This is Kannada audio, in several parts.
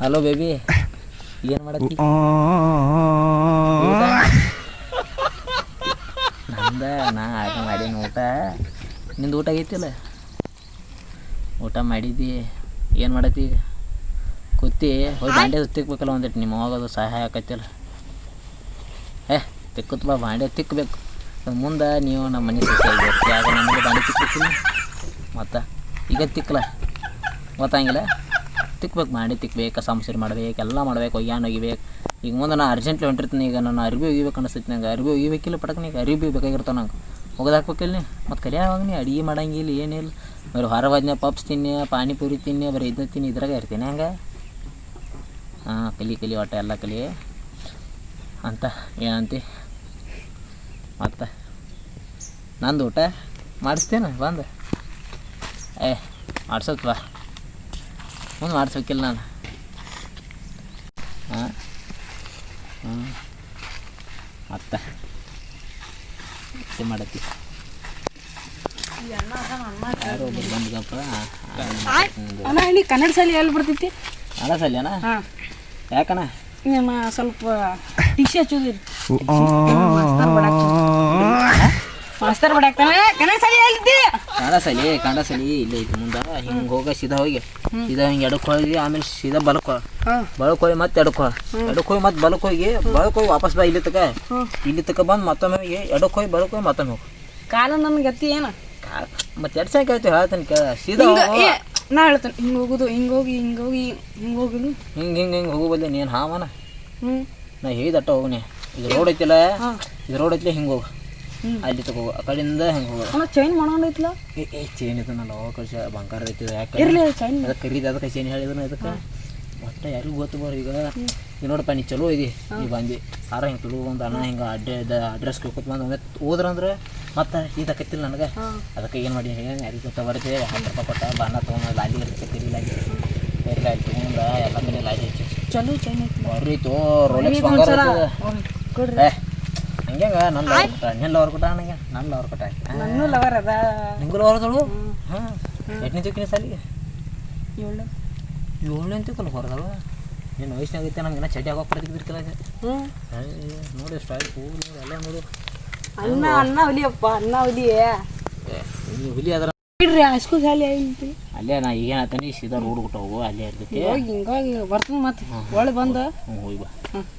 ಹಲೋ ಬೇಬಿ ಏನು ಮಾಡತ್ತಿ? ನಂದ ನಾ ಆಗ ಮಾಡೀನಿ ಊಟ. ನಿಂದು ಊಟ ಆಗೈತಿಲ್ಲ? ಊಟ ಮಾಡಿದ್ದಿ. ಏನು ಮಾಡತ್ತಿ ಈಗ? ಕೂತಿ ಹೋಗಿ ಬಾಂಡೆ ತಿಕ್ಬೇಕಲ್ಲ ಒಂದಿಟ್ಟು ನಿಮ್ಮ ಹೋಗೋದು ಸಹಾಯ ಆಕೈತಿಲ್ಲ. ಏ ತಿಕ್ಕತ್ ಬಾ ಬಾಂಡೆ ತಿಕ್ಕಬೇಕು ಮುಂದೆ ನೀವು ನಮ್ಮ ಮನೆ ಆಗ ನಮಗೆ ಬಾಂಡೆ ತಿಕ್ಕಬೇಕಿಲ್ಲ ಮತ್ತು ಈಗ ತಿಕ್ಕಲ ಗೊತ್ತಾಗಿಲ್ಲ ತಿಕ್ಬೇಕು, ಮಾಡಿ ತಿಕ್ಬೇಕು ಕಸ ಮುಸಿರಿ ಮಾಡ್ಬೇಕು, ಎಲ್ಲ ಮಾಡ್ಬೇಕು, ಒಯ್ಯಾನ ಒಗಿಬೇಕು. ಈಗ ಮುಂದೆ ನಾನು ಅರ್ಜೆಂಟ್ಲಿ ಹೊಂಟಿರ್ತೀನಿ, ಈಗ ನಾನು ಅರ್ಬಿ ಒಗಿಬೇಕು ಅನಿಸ್ತೈತಿ ನಂಗೆ. ಅರ್ಬಿ ಒಗಿಬೇಕಿಲ್ಲ ಪಟಕ್ನಿ ಈಗ ಅರ್ಬಿ ಬೇಕಾಗಿರ್ತಾವ ನಂಗೆ. ಒಗದು ಹಾಕ್ಬೇಕಿಲ್ಲ ನೀ? ಮತ್ತು ಕಲಿಯಾವಾಗ ನೀ? ಅಡುಗೆ ಮಾಡಂಗಿಲ್ಲ ಏನಿಲ್ಲ ಬರೀ ಹೊರ ಹೋದ್ನೆ ಪಪ್ಸ್ ತಿನ್ನಿ, ಪಾನಿಪುರಿ ತಿನ್ನಿ, ಬರೀ ಇದನ್ನ ತಿನ್ನಿ, ಇದ್ರಾಗ ಇರ್ತೀನಿ ಹಂಗೆ? ಹಾಂ, ಕಲಿ ಕಲಿ, ಒಟ್ಟ ಎಲ್ಲ ಕಲಿ. ಅಂತ, ಏನಂತಿ? ಮತ್ತು? ನಂದು ಊಟ? ಮಾಡಿಸ್ತೇನೆ? ಬಂದು? ಏ ಮಾಡಿಸತ್ವಾ ಮುಂದೆ ಮಾಡಿಸ್ಬೇಕಿಲ್ಲ ನಾನು. ಹಾಂ? ಹ್ಞೂ ಮತ್ತೆ ಏನು ಮಾಡತ್ತಿ. ಅಣ್ಣ ಕನ್ನಡ ಶಾಲೆ ಎಲ್ಲಿ ಬರ್ತೈತಿ? ಕನ್ನಡ ಸಲ್ಯಾನ ಹಾಂ. ಯಾಕಣ್ಣ? ನಿಮ್ಮ ಸ್ವಲ್ಪ ಟಿಶಿ ಹಚ್ಚೋದಿರಿ ಮಾಸ್ತರ್ ಬಡಾಕ್ತಾನೆ ಕನ್ನಡ ಶಾಲೆ ಎಲ್ಲಿದ್ದಿ? ಕಾಂಡ ಸಲಿ ಕಾಂಡ ಸಲಿ ಇಲ್ಲೇ ಐತಿ ಮುಂದೆ. ಹಿಂಗ ಹೋಗ ಸೀದಾ ಹೋಗಿ. ಸೀದಾ ಹಿಂಗೆ ಎಡಕ್ಕೆ ಹೋಗಿ ಆಮೇಲೆ ಸೀದಾ ಬಲಕ್ಕೆ ಹೋಗಿ. ಹಾಂ. ಬಳಕ್ ಹೋಗಿ ಮತ್ತೆ ಎಡಕ್ ಹೋಗಿ. ಎಡಕ್ಕೆ ಹೋಗಿ ಮತ್ತೆ ಬಲಕ್ ಹೋಗಿ ಬಳಕ್ ಹೋಗಿ ವಾಪಸ್ ಬಾ ಇಲ್ಲಿ ತಕ ಇಲ್ಲಿ ತಕ ಬಂದು ಮತ್ತೊಮ್ಮೆ ಹೋಗಿ ಎಡಕ್ಕೆ ಹೋಗಿ ಬಳಕ್ ಹೋಗಿ ಮತ್ತೊಮ್ಮೆ ಹೋಗಿ. ಕಾಲ ನನಗೆ ಗತಿ ಏನ? ಮತ್ತೆ ಎರಡು ಸಾಕು ಕೇಳ್ತೀವಿ ಹೇಳ್ತಾನೆ ಕೇಳ. ಸೀದಾ ಹಿಂಗ ಹೋಗು. ನಾ ಹೇಳ್ತೇನೆ ಹಿಂಗೆ ಹೋಗುದು ಹಿಂಗೆ ಹೋಗಿ ಹಿಂಗೆ ಹೋಗಿ ಹಿಂಗೆ ಹೋಗುದು. ಹಿಂಗೆ ಹಿಂಗೆ ಹಿಂಗೆ ಹೋಗೋಬಲ್ಲೆ ನೀನು ಹಾವನ. ಹ್ಞೂ ನಾ ಹೇಳಿದಟ್ಟ ಹೋಗ್ನಿ ಇದು ರೋಡ್ ಐತಿಲ್ಲ. ಇದು ರೋಡ್ ಐತಿಲ್ಲ ಹಿಂಗೆ ಹೋಗು. ಅಲ್ಲಿ ತಗೋ ಆ ಕಡೆಯಿಂದ ಹಿಂಗೆ ಹೋಗೋದು ಅಣ್ಣ ಚೈನ್ ಮಾಡೋಣ ಏ ಏ ಚೈನ್ ಇದು ನಾನು ಅವಾಗ ಕಳ್ಸ ಬಂಗಾರ ಐತಿ ಯಾಕೆ ಇರ್ಲಿ ಚೈನ್ ಅದಕ್ಕೆ ಕರೀದ ಅದಕ್ಕೆ ಚೈನ್ ಹೇಳಿದ್ರು ಅದಕ್ಕೆ ಒಟ್ಟು ಯಾರಿಗೂ ಗೊತ್ತು ಬರೋ ಈಗ. ಈಗ ನೋಡಪ್ಪ ನೀ ಚಲೋ ಇದೆ. ನೀ ಬಂದು. ಸಾರ ಹಿಂಗೆ ತುಳು ಒಂದು ಅಣ್ಣ ಹಿಂಗೆ ಅಡ್ಡೆ ಅಡ್ರೆಸ್ ಕೇಳ್ಕೊತ ಬಂದು ಒಮ್ಮೆ ಹೋದ್ರಂದ್ರೆ ಮತ್ತೆ ಇದಕ್ಕತ್ತಿಲ್ಲ ನನಗೆ. ಅದಕ್ಕೆ ಏನು ಮಾಡಿ ಹೇಗೆ ಯಾರಿಗೆ ಗೊತ್ತ ಬರ್ತೇವೆ ಹತ್ತು ರೂಪಾಯಿ ಕೊಟ್ಟ ಬಣ್ಣ ತೊಗೊಂಡು ಲಾಲಿ ಇರ್ತೈತಿ ಲಾಲಿ. ಬೇರೆ ಲಾಲಿ ತೊಗೊಂಡ ಎಲ್ಲ ಮನೆ ಲಾಲಿ ಹಚ್ಚಿ. ಚಲೋ ಚೈನ್ ಐತಿ ಬರ್ರಿತು ರೋಲೆಕ್ಸ್ ಬಂಗಾರ. ಕೊಡ್ರಿ. ಹಂಗ್ಯಾಂಗ? ನನ್ನ ಲವರ್ ಕೊಟ್ಟ. ನಿನ್ನ ಲವರ್ ಕೊಟ್ಟ ನನಗೆ? ನನ್ನ ಲವರ್ ಕೊಟ್ಟ ನನ್ನೂ ಲವರ್ ಅದ. ನಿಂಗೂ ಲವರ್ ಅದಳು? ಹಾಂ. ಎಟ್ನೇ ತಿಕ್ಕಿನ ಸಾಲಿಗೆ? ಏಳು. ಏಳನೇ ತಿಕ್ಕಲ್ಲ ಹೊರದವ? ನಿನ್ನ ವಯಸ್ಸಿನಾಗ ಐತೆ ನಮ್ಗೆ ಚಡ್ಡಿ ಹಾಕೋ ಪಡ್ತಿದ್ದಿರ್ಕಲ್ಲ ಹ್ಞೂ ನೋಡಿ ಸ್ಟೈಲ್ ಕೂಲ್ ಎಲ್ಲ ನೋಡು ಅನ್ನ ಅನ್ನ ಹುಲಿಯಪ್ಪ ಅನ್ನ ಹುಲಿ ಏ, ನೀ ಹುಲಿ. ಅದ್ರ ಇಡ್ರಿ ಹೈಸ್ಕೂಲ್ ಶಾಲೆ ಐತಿ ಅಲ್ಲೇ ನಾ ಈಗ ಆತನಿ ಸೀದಾ ರೋಡ್ ಬಿಟ್ಟು ಹೋಗು ಅಲ್ಲೇ ಇರ್ತೈತಿ. ಹೋಗಿ ಹಿಂಗಾಗಿ ಬರ್ತೀನಿ ಮತ್ತೆ ಒಳ್ಳೆ ಬಂದ. ಹ್ಞೂ ಹೋಗಿ ಬಾ.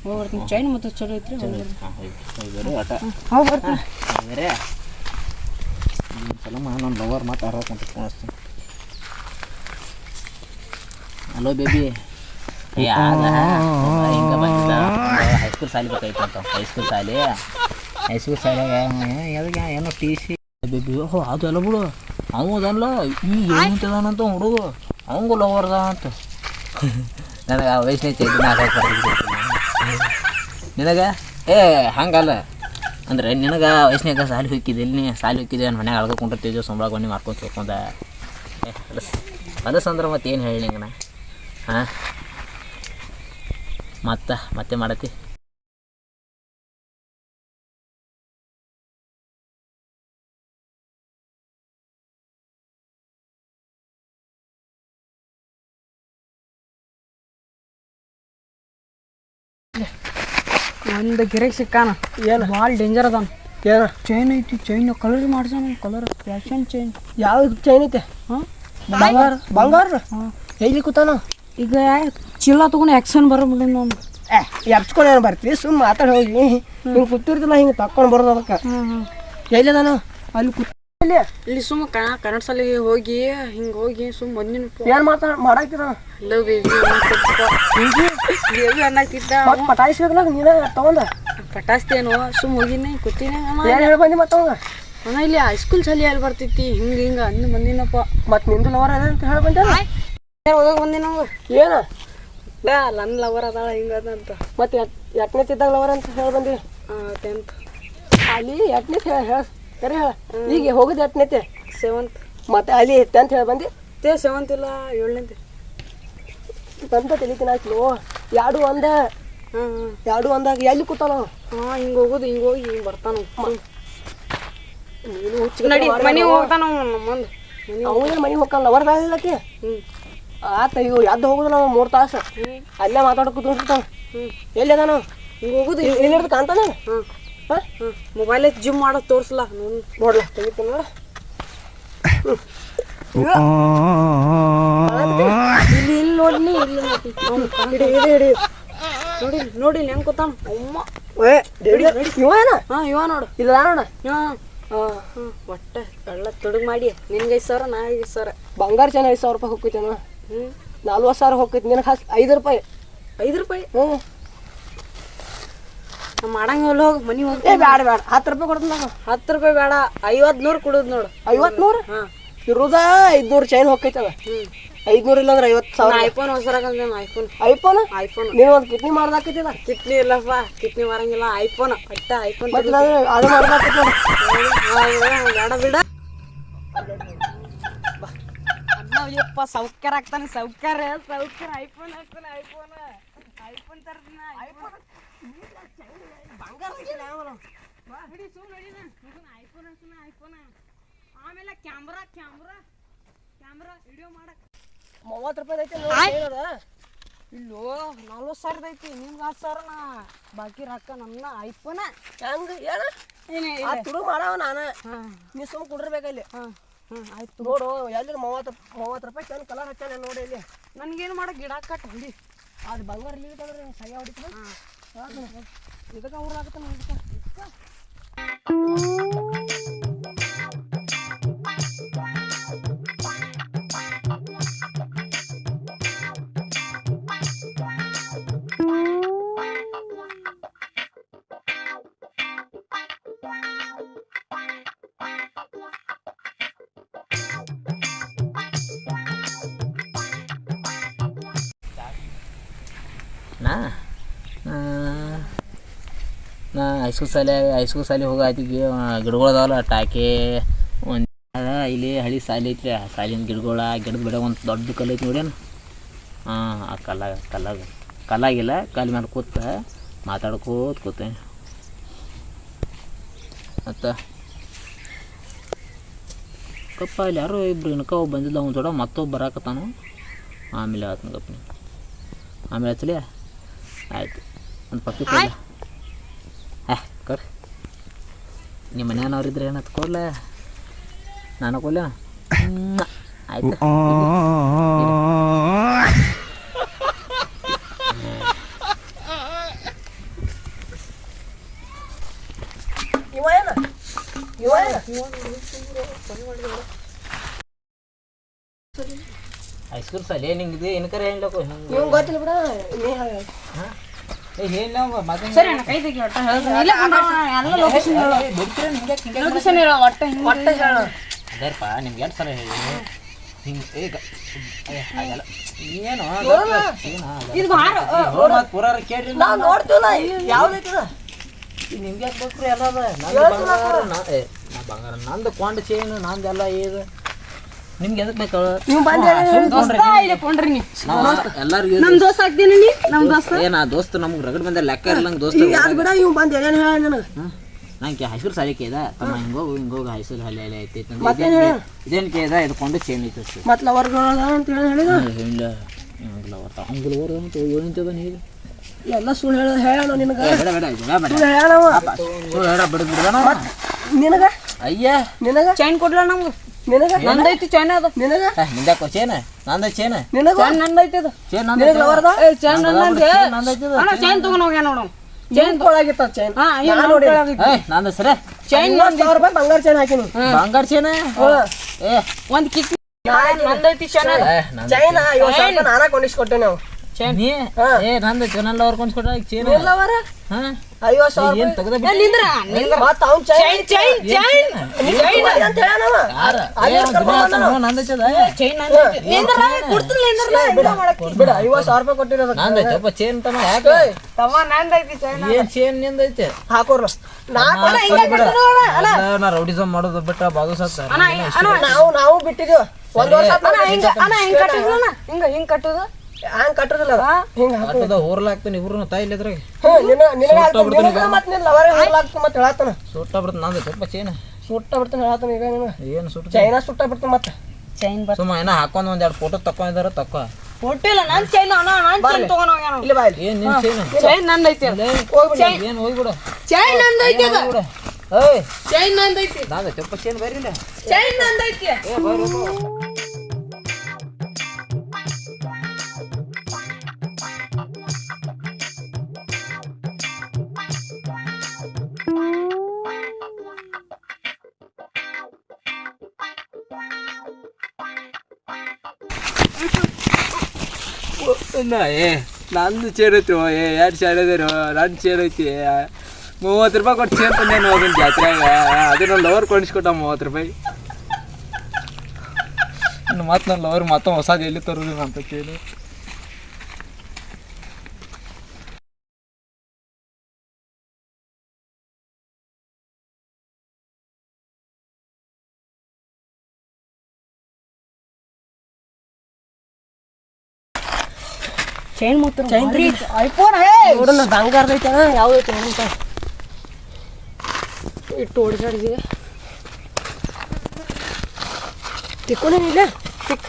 ಹೋಗಿ ಬರ್ತೀನಿ. ಚೈನ್ ಮತ್ತೆ ಚಲೋ ಐತ್ರಿ ಹೋಗಿ ಬರ್ತೀನಿ. ಹಾಂ ಹೋಗಿ ಹೋಗಿ ಒಟ್ಟ ಹೋಗಿ ಬರ್ತೀನಿ. ಬೇರೆ ಸಲ ನನ್ನ ಲವರ್ ಮತ್ತು ಫೋನ್ ಹಚ್ತೀನಿ ಹಲೋ ಬೇಬಿ ಏ ಆಗ ಹಿಂಗೆ ಬಂದಿದ್ದ. ಹೈಸ್ಕೂಲ್ ಸಾಲಿ ಬೇಕಾಯ್ತು ಅಂತ. ಹೈಸ್ಕೂಲ್ ಸಾಲಿ ಹೈಸ್ಕೂಲ್ ಸಾಲಿಯಾಗ ಯಾವ್ದಾಗ ಏನೋ ಟಿ ಸಿ ಬೇಬಿ ಓಹೋ ಅದು ಎಲ್ಲ ಬಿಡು. ಅವ ಈ ಈಗ ಏನಂತದಾನಂತ ಹುಡುಗ ಅವಂಗು ಲವರ್ದ ಅಂತ. ನನಗೆ ಆ ವಯಸ್ಸಿನ ಚೈತ್ರ ನಿನಗೆ? ಏ ಹಂಗಲ್ಲ. ಅಂದ್ರೆ ನಿನಗೆ ವಯಸ್ಸಿನಾಗ ಸಾಲಿ ಹೋಗಿದ್ದೆ ಇಲ್ಲಿ ಸಾಲಿ ಹೋಗಿದ್ದೆ ನನ್ನ ಮನ್ಯಾಗ ಅಳ್ಕ ಕುಂಟಿರ್ತಿದ್ದೆ ಸಂಬಳ ಗೊಂಡಿ ಮಾಡ್ಕೊಂಡು ಹೋಗ್ಕೊಂಡ ಹೊಲಸ್. ಅಂದ್ರೆ ಮತ್ತೆ ಏನು ಹೇಳಿ ನಿಂಗೆ ನಾ? ಹಾಂ? ಮತ್ತೆ ಮತ್ತೆ ಮಾಡತ್ತಿ ಒಂದು ಗಿರಕ್ ಸಿಕ್ಕಾನ. ಏನು? ಭಾಳ ಡೇಂಜರ್ ಅದಾನ. ಏನು? ಚೈನ್ ಐತಿ ಚೈನ್ ಕಲರ್ ಮಾಡ್ಸೋಣ ಕಲರ್ ಫ್ಯಾಷನ್ ಚೈನ್ ಯಾವ್ದು ಚೈನ್ ಐತೆ? ಹಾಂ? ಬಂಗಾರ ಬಂಗಾರ? ಹಾಂ. ಎಲ್ಲಿ ಕೂತಾನ? ಈಗ ಚೀಲ ತಗೊಂಡು ಆ್ಯಕ್ಷನ್ ಬರೋಬಿಡಿ ನಾನು ಏ ಎಬ್ಸ್ಕೊಂಡು ಏನು ಬರ್ತೀವಿ ಸುಮ್ಮ ಮಾತಾಡಿ ಹೋಗಿ. ಹಿಂಗೆ ಕೂತಿರ್ತಿಲ್ಲ ಹಿಂಗೆ ತಕ್ಕೊಂಡು ಬರೋದು ಅದಕ್ಕೆ. ಎಲ್ಲಿ ಎಲ್ಲಿದಾನು? ಅಲ್ಲಿ ಕೂತ್ ಇಲ್ಲಿ ಇಲ್ಲಿ ಸುಮ್ಮ ಕನ್ನಡ ಶಾಲೆಗೆ ಹೋಗಿ ಹಿಂಗ ಹೋಗಿ ಸುಮ್ಮ ಬಂದಿನ ಏನು ಮಾತಾಡ ಮಾಡಾಕಿದ? ಲವ್ ಬೇಬಿ ಬೇಬಿ ಅನ್ನಕ್ತಿದ್ದ ಪಟಾಯಿಸ್ಬೇಕಲ್ಲ ನೀನು ತಗೊಂಡ? ಪಟಾಸ್ತೇನು ಸುಮ್ಮ ಹೋಗಿನಿ ಕೂತೀನಿ ಏನು ಹೇಳಿ ಬಂದಿ ಮತ್ತ ಅವಾಗ? ಅಣ್ಣ ಇಲ್ಲಿ ಹೈಸ್ಕೂಲ್ ಶಾಲೆ ಎಲ್ಲಿ ಬರ್ತೈತಿ? ಹಿಂಗ ಹಿಂಗ ಅಂದು ಬಂದಿನಪ್ಪ. ಮತ್ತೆ ನಿಂದು ಲವರ್ ಅದ ಅಂತ ಹೇಳಿ ಬಂದ ಓದೋಕೆ ಬಂದಿನ ಏನು? ಬಾ ನನ್ನ ಲವರ್ ಅದಾಳ ಹಿಂಗ ಅದ ಅಂತ. ಮತ್ತೆ ಎಟ್ನೇ ತಿದ್ದಾಗ ಲವರ್ ಅಂತ ಹೇಳಿ ಬಂದಿ? ಟೆಂತ್ ಅಲ್ಲಿ ಎಟ್ನೇ ಹೇಳ ಹೇಳ ಸರಿ ಹೇಳ ಈಗ ಹೋಗುದು ಎಟ್ನೇತೆ ಸೆವೆಂತ್ ಮತ್ತೆ ಅಲ್ಲಿ ಅಂತ ಹೇಳಿ ಬಂದಿ? ತೇ ಸೆವೆಂತ್ ಇಲ್ಲ ಏಳನೇತೆ ಬಂದ ತಲಿತೀನಿ ಆಯ್ತು ಎರಡು ಒಂದ? ಎರಡು ಒಂದಾಗ ಎಲ್ಲಿ ಕೂತಾನ? ಹಾ ಹಿಂಗೆ ಹೋಗೋದು ಹಿಂಗೆ ಹೋಗಿ ಹಿಂಗೆ ಬರ್ತಾನ ನೀನು ಹುಚ್ಚ ನಡಿ ಮನೆಗೆ ಹೋಗ್ತಾನ ಮುಂದೆ. ಮನೆ ಅವನ ಮನೆಗೆ ಹೋಗಲ್ಲ ಲವರ್ ಬೇಡಕ್ಕೆ ಹ್ಞೂ ಆತ ಇವು ಎದ್ದು ಹೋಗುದಿಲ್ಲ ನಾವು ಮೂರು ತಾಸು. ಅಲ್ಲೇ ಮಾತಾಡಕ್ ಕೂತ್ಕೊಂಡಿರ್ತಾನ ಎಲ್ಲಿ ಅದಾನ? ಹಿಂಗೆ ಹೋಗುದು ಹಿಡ್ದು ಕಾಣ್ತಾನ? ಹಾ? ಮೊಬೈಲ್ ಜಿಮ್ ಮಾಡೋದು ತೋರಿಸಲ್ಲ. ನೋಡು ನೋಡ್ಲ ತೆಗಿತೀನಿ ನೋಡ. ಇಲ್ಲಿ ಇಲ್ಲಿ ನೋಡಿ ಇಲ್ಲಿ ನೋಡಿ. ಹಿಡಿ ಹಿಡಿ ನೋಡಿ ನೋಡಿ ಹೆಂಗ್ ಕೂತಾನ. ಅಮ್ಮ. ಏ ಇವ ಏನ? ಹಾ ಇವ ನೋಡು. ಇಲ್ಲ ನೋಡ. ಹಾಂ ಹಾಂ ಒಟ್ಟೆ ಎಲ್ಲ ತುಡುಗ್ ಮಾಡಿ. ನಿನ್ಗೆ ಐದು ಸಾವಿರ ನಾ ಐದು ಸಾವಿರ. ಬಂಗಾರ ಚೆನ್ನ ಐದು ಸಾವಿರ ರೂಪಾಯಿ ಹೋಗ್ತೈತೆ ಹ್ಞೂ ನಲ್ವತ್ತು ಸಾವಿರ ಹೋಗ್ತೈತಿ ನಿನಗೆ ಹಸ್ ಐದು ರೂಪಾಯಿ. ಐದು ರೂಪಾಯಿ? ಹ್ಞೂ ಮಾಡಂಗಿಲ್ಲ ಹೋಗಿ ಮನಿ ಹೋಗಿ ಬೇಡ ಬೇಡ ಬ್ಯಾಡ. ಹತ್ತು ರೂಪಾಯಿ ಕೊಡ್ತೀನಿ ನಾನು ಹತ್ತು ರೂಪಾಯಿ ಬೇಡ. ಐವತ್ತು ನೂರು ಕೊಡೋದು ನೋಡು. ಐವತ್ತು ನೂರು ಹಾಂ. ಇರುದ ಐದ್ನೂರು ಚೈನ್ ಹೋಗ್ತೈತದ ಐದ್ನೂರು ಇಲ್ಲಾಂದ್ರೆ ಐವತ್ತು ಸಾವಿರ. ಐಫೋನ್ ಹೊಸರಾಗಂದ್ರೆ ಐಫೋನ್ ಐಫೋನ್? ಐಫೋನ್. ನೀವು ಒಂದು ಕಿಡ್ನಿ ಮಾಡ್ದಾಕೈತಿಲ್ಲ? ಕಿಟ್ನಿ ಇಲ್ಲಪ್ಪ ಕಿಟ್ನಿ ಮಾರಂಗಿಲ್ಲ ಐಫೋನ್. ಅಟ್ಟ ಐಫೋನ್ ಅದು ಮಾಡ್ದಾಕೈತಿ ಬೇಡ ಬಿಡ. ಅಯ್ಯಪ್ಪ ಸೌಕರ್ಯ ಆಗ್ತಾನೆ ಸೌಕರ್ಯ ಸೌಕರ್ಯ ಐಫೋನ್ ಆಗ್ತಾನೆ ಐಫೋನ್. ಐಫೋನ್ ತರ್ತೀನಿ ಐಫೋನ್ ಹಿಡಿ ಸುಮ್ಮನೆ ಹಿಡಿನ ಇದನ್ನ ಐಫೋನ್ ಹಾಕ್ತಾನೆ ಐಫೋನ್ ಆಮೇಲೆ ಕ್ಯಾಮ್ರಾ ಕ್ಯಾಮ್ರಾ ಕ್ಯಾಮ್ರಾ ವಿಡಿಯೋ ಮಾಡಕ್ ಮೂವತ್ತು ರೂಪಾಯಿ ಐತಿ ಇಲ್ಲೋ ನಲ್ವತ್ತು ಸಾವಿರದ ಐತಿ ನಿಮ್ಗೆ ಹತ್ತು ಸಾವಿರ ನಾ ಬಾಕಿ ರೊಕ್ಕ ನನ್ನ ಐಫೋನ ಹೆಂಗ ಆ ತುಡು ಮಾಡವ ನಾನು. ನೀ ಸುಮ್ ಕುಡಿರ್ಬೇಕಲ್ಲಿ ಹಾಂ ಹಾಂ ಆಯ್ತು ನೋಡು ಎಲ್ಲಿ ಮೂವತ್ತು ಮೂವತ್ತು ರೂಪಾಯಿ ಚಂದ ಕಲರ್ ಹಚ್ಚಾನೆ ನೋಡಿ ಇಲ್ಲಿ. ನನಗೇನು ಮಾಡೋ ಗಿಡ ಕಟ್ ಹಿಡಿ. ಅದು ಬಂಗಾರ ಇಲ್ಲಿದ್ರೆ ಸಹ ಹೊಡಿತದ ಇದಕ್ಕೆ ಅವ್ರು ಆಗುತ್ತೆ ನಾ ಆ, ನಾ ಹೈಸ್ಕೂಲ್ ಶಾಲೆ ಹೈಸ್ಕೂಲ್ ಶಾಲೆ ಹೋಗಾಯ್ತು ಗಿಡಗಳು ಅದಾವಲ್ಲ ಟಾಕೆ ಒಂದು ಇಲ್ಲಿ ಹಳಿ ಸಾಲಿ ಐತ್ರಿ, ಆ ಸಾಲಿನ ಗಿಡಗಳ, ಗಿಡದ ಬಿಡ ಒಂದು ದೊಡ್ಡ ಕಲ್ಲು ಐತಿ ನೋಡ್ಯಾನ. ಹಾಂ ಆ ಕಲ್ಲಾಗ ಕಲ್ಲಾಗ ಕಲ್ಲಾಗಿಲ್ಲ, ಕಲ್ಲು ಮೇಲೆ ಕೂತ ಮಾತಾಡ್ಕೋತ ಕೂತೆ ಮತ್ತು? ಕಪ್ಪ, ಇಲ್ಲಿ ಯಾರೋ ಇಬ್ರು ಇನ್ಕ ಒಬ್ಬ ಬಂದಿಲ್ಲ ಅವ್ನು ಜೋಡ ಮತ್ತೊಬ್ಬ ಬರಾಕತ್ತಾನು. ಆಮೇಲೆ ಆತನ ಕಪ್ಪ ಆಮೇಲೆ ಹಚ್ಚಲಿ ಆಯ್ತು. ಒಂದು ಪಪ್ಪಿ ಕೊಡ್ಲ ನಿಮ್ಮ ಕೊಡ್ ನಿಮ್ಮ ಮನೆಯವ್ರಿದ್ರೆ ಕೊಲ್ಲ ಕೊಡ್ಲ? ನಾನು ಕೊಲ್ಲ ಆಯ್ತು ಇವ ಏನ? ಇವ ಏನ? ಹೈಸ್ಕೂಲ್ ಸಾಲಿ? ನಿಂಗೆ ಇದು ಏನಕರ ಹೇಳಬೇಕು ಹಿಂಗೆ ಇವಂಗ್ ಗೊತ್ತಿಲ್ಲ ಬಿಡ. ಸರಿ ಅಣ್ಣ ಕೈ ತೆಗಿ ಒಟ್ಟ. ಹೇಳ್ತೀನಿ ಇಲ್ಲ ಕೊಂಡ್ರ ಎಲ್ಲ ಲೊಕೇಶನ್ ಹೇಳು ಲೊಕೇಶನ್ ಹೇಳು ಒಟ್ಟ ಹಿಂಗೆ ಒಟ್ಟ ಹೇಳು. ಅದರ್ಪ ನಿಮ್ಗೆ ಎರಡು ಸಲ ಹೇಳಿ. ಹಿಂಗೆ ಈಗ ಏ, ಹಾಗಲ್ಲ. ಏನು ಇದು ಬಾರ ಪೂರಾರ ಕೇಳ್ರಿ ನಾವು ನೋಡ್ತೀವಲ್ಲ ಯಾವ್ದೈತಿದ ನಿಮ್ಗೆ ಯಾಕೆ ಬೇಕ್ರಿ ಎಲ್ಲ ಅದ ನಂದು ಬಂಗಾರ ನಂದು ಕೊಂಡ ಚೇನು ನಂದೆಲ್ಲ ಎಲ್ಲ ಇದು. ನಿಮ್ಗೆ ಎದಕ್ ಬೇಕು? ನೀವು ಬಂದೆ ದೋಸ್ತ ಇಲ್ಲಿ ಕೊಂಡ್ರಿ ನೀ ಎಲ್ಲರಿಗೂ ನಮ್ ದೋಸ್ತ ಆಗ್ತೀನಿ ನೀ ನಮ್ ದೋಸ್ತ ಏನ ದೋಸ್ತ ನಮ್ಗೆ ರಗಡ್ ಬಂದ ಲೆಕ್ಕ ಇರ್ಲಂಗೆ ದೋಸ್ತ ಯಾರು ಬಿಡ ಇವ್ ಬಂದು ಏನೇನು ಹೇಳ ನನಗೆ? ನಂಗೆ ಹೈಸ್ಕೂಲ್ ಸಾಲಿ ಕೇದ ತಮ್ಮ ಹೈಸ್ಕೂಲ್ ಹಲ್ಲಿ ಅಲ್ಲಿ ಐತಿ? ಇದೇನು ಕೇದ ಇದ್ಕೊಂಡು ಚೇಂಜ್ ಐತಿ ಮತ್ ಅಂತ ಹೇಳಿ ಹೇಳಿದ? ಇಲ್ಲ. ಅಂತ ಏನಂತದ ನೀರು ಎಲ್ಲ ಸುಳ್ಳು ಹೇಳ ಹೇಳ ನಿನಗೆ. ಬೇಡ ಬೇಡ ಜಗಳ ಬೇಡ. ಸುಳ್ಳು ಹೇಳವ ಸುಳ್ಳು ಹೇಳ ನಿನಗ? ಅಯ್ಯ. ನಿನಗ? ಚೈನ್ ಕೊಡ್ಲ ನಮ್ಗೆ? ನಿನಗ? ನಂದೈತಿ ಚೈನ್ ಅದು? ನಿನಗ? ನಿಂದ್ಯಾಕೋ ಚೇನ? ನಂದ ಚೇನ? ನಿನಗ? ಚೈನ್ ನಂದೈತಿ ಅದು ಚೇನ್ ನಂದ ನಿನಗ ಲವರ್ದ? ಏ ಚೈನ್ ಅಣ್ಣ ಚೈನ್ ತಗೊಂಡ ಹೋಗ್ಯ ನೋಡು. ಚೈನ್ ಕೊಳಾಗಿತ್ತ ಚೈನ್? ಹಾ ಇಲ್ಲ ನೋಡಿ. ಏಯ್ ನಂದ ಸರ ಚೈನ್ ರೂಪಾಯಿ ಬಂಗಾರ ಚೈನ್ ಹಾಕಿನಿ. ಬಂಗಾರ ಚೇನ? ಏ ಒಂದ್ ಕಿಕ್ ನಂದೈತಿ ಚೈನ್ ಅದು. ಏ, ಚೈನ್ ನಾನಾ ಕೊಂಡಿಸ್ಕೊಟ್ಟೆ ನಾವು. ನೀ? ಏ ನಂದ ಚೇನಲ್ಲ ಅವ್ರ ಕೊಂಡಿಸ್ಕೊಟ್ಟ ಚೈನ್. ಲವರ್? ಹಾ. ಐವತ್ತು ಸಾವಿರ ರೂಪಾಯಿ ಕೊಟ್ಟಿರೋದು ಚೇನ್ ತಮ್ಮ ಯಾಕೆ ತಮ್ಮ ನಂದೈತಿ ಚೈನ್ ಏನ್ ಚೇನ್ ನಿಂದೈತೆ ಹಾಕೋರ್ಲ. ನಾ ರೌಡಿಸಮ್ ಮಾಡೋದು ಬಿಟ್ಟ ಬಾದು ಸತ್ತ ನಾವು ನಾವು ಬಿಟ್ಟಿದ್ದೀವಿ ಒಂದ್ ವರ್ಷ ಹಿಂಗ ಅಣ್ಣ ಹಿಂಗ್ ಹಿಂಗ ಹಿಂಗ್ ಕಟ್ಟುದು ಹಂಗ್ ಕಟ್ಟೋದಿಲ್ಲ ಇವ್ರನ್ನ ತಾಯಿ ಇಲ್ಲದ್ರಾಗ ನಿನ್ನ ನಿನಗ ಹಾಕ್ತಾನೆ ನಿನಗ ನಿನ್ನ ಮತ್ತೆ ಹೇಳತ್ತಾನ ಸುಟ್ಟ ಚೇನ. ಸುಟ್ಟ ಹೇಳತ್ತಾನ ಈಗ ಏನು ಸುಟ್ಟ ಚೈನಾ ಮತ್ತೆ ಚೈನ್ ಬರ್ ಸುಮ್ಮ ಏನ ಹಾಕೊಂಡು ಒಂದ್ ಎರಡು ಫೋಟೋ ತಕೊಂಡಿದಾರ ತಕೋ ಫೋಟೋ ಇಲ್ಲ ನನ್ ಚೈನ್ ಅಣ್ಣ ನನ್ ಚೈನ್ ತಗೊಂಡ್ ಹೋಗ್ಯಾನ. ಇಲ್ಲಿ ಬಾ ಇಲ್ಲಿ. ಏನ್ ನಿನ್ ಚೈನ್? ಚೈನ್ ನಂದೈತಿ ಅದು. ಏನು ಹೋಗ್ಬಿಡ. ಚೈನ್? ಐತಿ ಅದು. ಏಯ್. ಚೈನ್ ಚಪ್ಪ ಚೇನ್ ಬರಿಲ್ಲ ಚೈನ್ ಏ ಏ ನಂದು ಚೇರ್ ಐತಿ ಏ ಎರಡು ಚೇರ್ ಅದಾರು ನನ್ನ ಚೇರ್ ಐತಿ ಮೂವತ್ತು ರೂಪಾಯಿ ಕೊಟ್ಟು ಚೇರ್ ತಂದೇನು ಹೋಗಿನ ಜಾತ್ರೆಗ ನನ್ನ ಲವರ್ ಕೊಡಿಸ್ಕೊಟ್ಟ ಮೂವತ್ತು ರೂಪಾಯಿ. ಮತ್ತೆ ನನ್ನ ಲವರ್ ಮತ್ತೆ ಹೊಸದು ಎಲ್ಲಿ ತರೋದು ಅಂತ ಕೇಳಿ. ಚೈನ್ ಮುತ್ರ ಚೈನ್ ಐಫೋನ್ ಹೇ ನೋಡೋಣ ಬಂಗಾರದ ಐತೆ ಯಾವ್ದು ಐತೆ ನೋಡಂತ ಇಟ್ಟು ಓಡಿಸಾಡಿದೆ ತಿಕ್ಕೊಂಡೇನಿಲ್ಲ ತಿಕ್.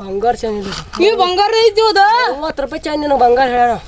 ಬಂಗಾರ ಚೈನ್ ಇದೆ. ಈ ಬಂಗಾರ ಐತಿ ಅದ. ಮೂವತ್ತು ರೂಪಾಯಿ ಚೈನ್ ನಿನಗೆ ಬಂಗಾರ ಹೇಳೋಣ.